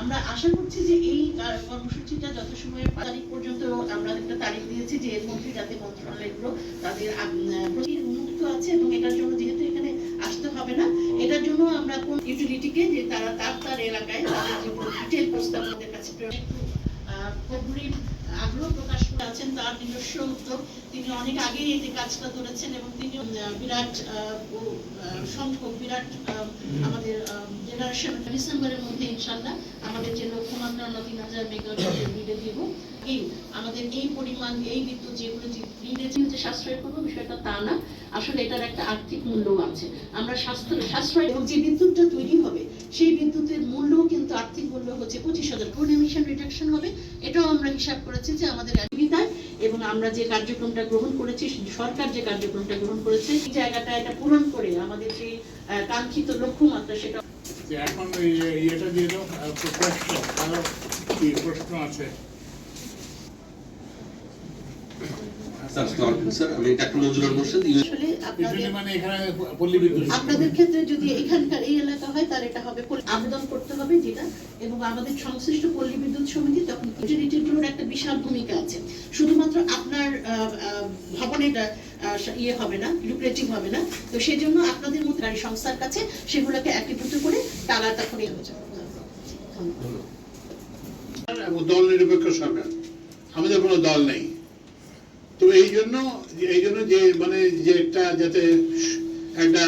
আমরা আশা করছি যে এই কর্মসূচিটা যথাসময়ে পাঁচ তারিখ পর্যন্ত আমরা একটা তারিখ দিয়েছি যে এর মধ্যে যাতে মন্ত্রণালয়গুলো তাদের উন্মুক্ত আছে এবং এটার জন্য যেহেতু এখানে আসতে হবে না এটার জন্য আমরা কোন ইউটিলিটিকে যে তারা তার তার এলাকায় তাদের যে ডিটেল প্রস্তাব আমাদের কাছে আগ্রহ প্রকাশ করে আছেন তার নিজস্ব উদ্যোগ। তিনি অনেক আগেই এই কাজটা ধরেছেন এবং তিনি বিরাট সংখ্যক, বিরাট আমাদের জেনারেশন ডিসেম্বরের মধ্যে ইনশাল্লাহ আমাদের যে লক্ষ্যমাত্রা আমরা তিন হাজার মেগাওয়াটের গ্রিডে দিব। এই আমাদের এই পরিমাণ, এই বিদ্যুৎ যেগুলো গ্রিডে যে সাশ্রয় করব বিষয়টা তা না, আসলে এটার একটা আর্থিক মূল্যও আছে। আমরা স্বাস্থ্য সাশ্রয় এবং যে বিদ্যুৎটা তৈরি হবে, সেই বিদ্যুতের মূল্য কিন্তু আর্থিক মূল্য হচ্ছে পঁচিশ হাজার। কোন এমিশন রিডাকশন হবে? এটাও আমরা হিসাব করেছি যে আমাদের সুবিধায় এবং আমরা যে কার্যক্রমটা গ্রহণ করেছি, সরকার যে কার্যক্রমটা গ্রহণ করেছে, এই জায়গাটা এটা পূরণ করে আমাদের যে কাঙ্ক্ষিত লক্ষ্যমাত্রা সেটা যে এখন ইয়েটা দিয়ে দাও প্রশ্ন আছে? আপনাদের মানে এখানে পল্লী বিদ্যুৎ আপনাদের ক্ষেত্রে যদি এখানকার এই এলাকা হয় তার এটা হবে আবেদন করতে হবে যেটা এবং আমাদের সংশ্লিষ্ট পল্লী বিদ্যুৎ সমিতি তখন ইউটিলিটিগুলোর একটা বিশাল ভূমিকা আছে। শুধুমাত্র আপনার আহ, ইয়ে হবে না লুক্রেটিভ হবে না। তো সেই জন্য আপনাদের মতো নারী সংস্থার কাছে সেগুলোকে একীভূত করে তারা তখন যাবে দল নিরপেক্ষ সরকার। আমাদের কোনো দল নেই। জন্য এই জন্য যে মানে যে একটা যাতে একটা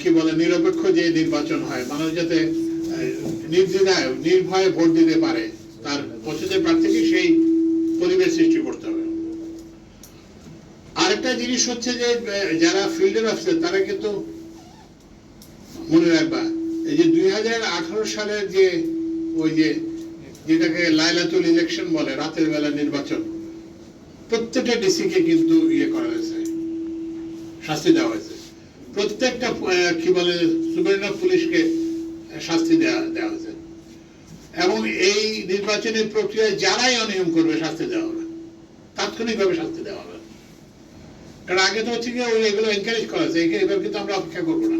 কি বলে, নিরপেক্ষ যে নির্বাচন হয়, মানুষ যাতে নির্দ্বিধায়, নির্ভয়ে ভোট দিতে পারে, তার পছন্দের প্রার্থীকে সেই পরিবেশ সৃষ্টি করতে হবে। আরেকটা জিনিস হচ্ছে যে যারা ফিল্ডের অফিসার তারা কিন্তু মনে রাখবা, এই যে দুই হাজার আঠারো সালের যে, ওই যে, যেটাকে লাইলাতুল ইলেকশন বলে, রাতের বেলা নির্বাচন প্রত্যেকটা ডিসিকে কিন্তু ইয়ে করা হয়েছে, শাস্তি দেওয়া হয়েছে। প্রত্যেকটা কি বলে সুবেরিনা পুলিশকে শাস্তি দেওয়া দেওয়া হয়েছে। এবং এই নির্বাচনের প্রক্রিয়ায় যারাই অনিয়ম করবে, শাস্তি দেওয়া হবে তাৎক্ষণিকভাবে শাস্তি দেওয়া হবে। কারণ আগে তো হচ্ছে কি ওই এগুলো এনকারেজ করা হয়েছে এবার কিন্তু আমরা অপেক্ষা করব না।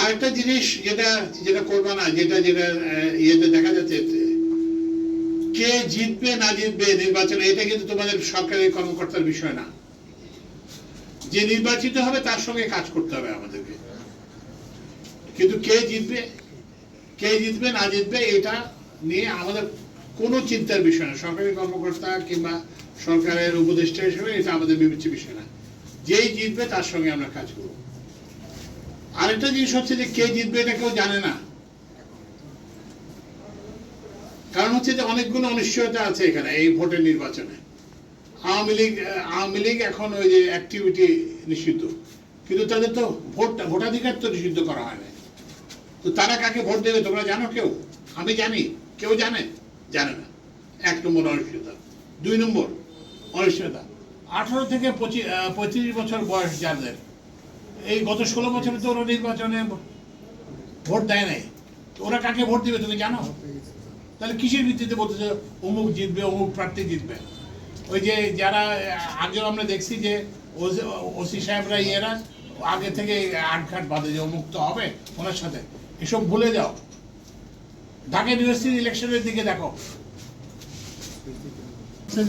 আরেকটা জিনিস যেটা যেটা করবা না, যেটা যেটা ইয়েতে দেখা যাচ্ছে কে জিতবে না জিতবে নির্বাচনে, এটা কিন্তু তোমাদের সরকারি কর্মকর্তার বিষয় না। যে নির্বাচিত হবে, তার সঙ্গে কাজ করতে হবে আমাদেরকে। কিন্তু কে জিতবে কে জিতবে, না জিতবে, এটা নিয়ে আমাদের কোনো চিন্তার বিষয় না। সরকারি কর্মকর্তা কিংবা সরকারের উপদেষ্টা হিসেবে এটা আমাদের বিবেচ্য বিষয় না। যেই জিতবে, তার সঙ্গে আমরা কাজ করব। আরেকটা জিনিস হচ্ছে যে কে জিতবে এটা কেউ জানে না কারণ হচ্ছে যে অনেকগুলো অনিশ্চয়তা আছে এখানে এই ভোটের নির্বাচনে। আওয়ামী লীগ আওয়ামী লীগ এখন ওই যে অ্যাক্টিভিটি নিষিদ্ধ। কিন্তু তাদের তো ভোট, ভোটাধিকার তো নিষিদ্ধ করা হয় তো তারা কাকে ভোট দেবে, তোমরা জানো কেউ? আমি জানি। কেউ জানে? জানে না। এক নম্বর অনিশ্চয়তা। দুই নম্বর অনিশ্চয়তা। আঠারো থেকে পঁচিশ পঁয়ত্রিশ বছর বয়স যাদের, এই গত ষোলো বছরে তো ওরা নির্বাচনে ভোট দেয় নাই। ওরা কাকে ভোট দিবে তুমি জানো? তাহলে কিসের ভিত্তিতে বলতেছে, অমুক জিতবে, অমুক প্রার্থী জিতবে? ওই যে যারা, আগেও আমরা দেখছি যে ওসি সাহেবরা ইয়েরা আগে থেকে আটঘাট বাঁধে যে অমুক তো হবে ওনার সাথে। এসব ভুলে যাও। ঢাকা ইউনিভার্সিটি ইলেকশনের দিকে দেখো।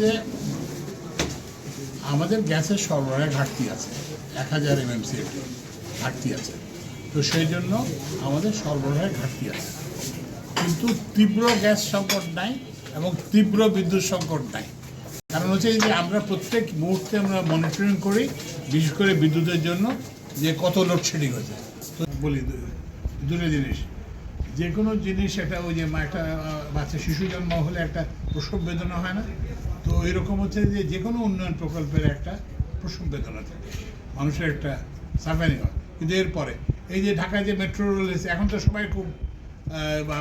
যে আমাদের গ্যাসের সরবরাহে ঘাটতি আছে। এক হাজার এমএমসি ঘাটতি আছে। তো সেই জন্য আমাদের সরবরাহে ঘাটতি আছে। কিন্তু তীব্র গ্যাস সংকট নাই এবং তীব্র বিদ্যুৎ সংকট নাই। কারণ হচ্ছে যে আমরা প্রত্যেক মুহূর্তে আমরা মনিটরিং করি, বিশেষ করে বিদ্যুতের জন্য, যে কত লোডশেডিং হয়েছে। তো বলি দুটো জিনিস, যে কোনো জিনিস একটা ওই যে একটা বাচ্চা শিশু জন্ম হলে একটা প্রসব বেদনা হয় না। তো এরকম হচ্ছে যে যে কোনো উন্নয়ন প্রকল্পের একটা প্রসব বেদনা থাকে। মানুষের একটা সাফারি হয়। কিন্তু এরপরে, এই যে ঢাকায় যে মেট্রো রেল এখন তো সবাই খুব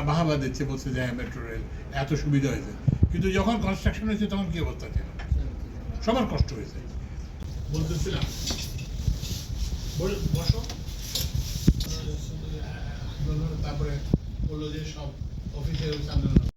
বাহাবা দিচ্ছে, বলছে যে মেট্রো রেল এত সুবিধা হয়েছে। কিন্তু যখন কনস্ট্রাকশন হয়েছে, তখন কি অবস্থা ছিল? সবার কষ্ট হয়েছে। বলতেছিলাম। বল- বসো। তারপরে বলল যে, সব অফিসের সামনে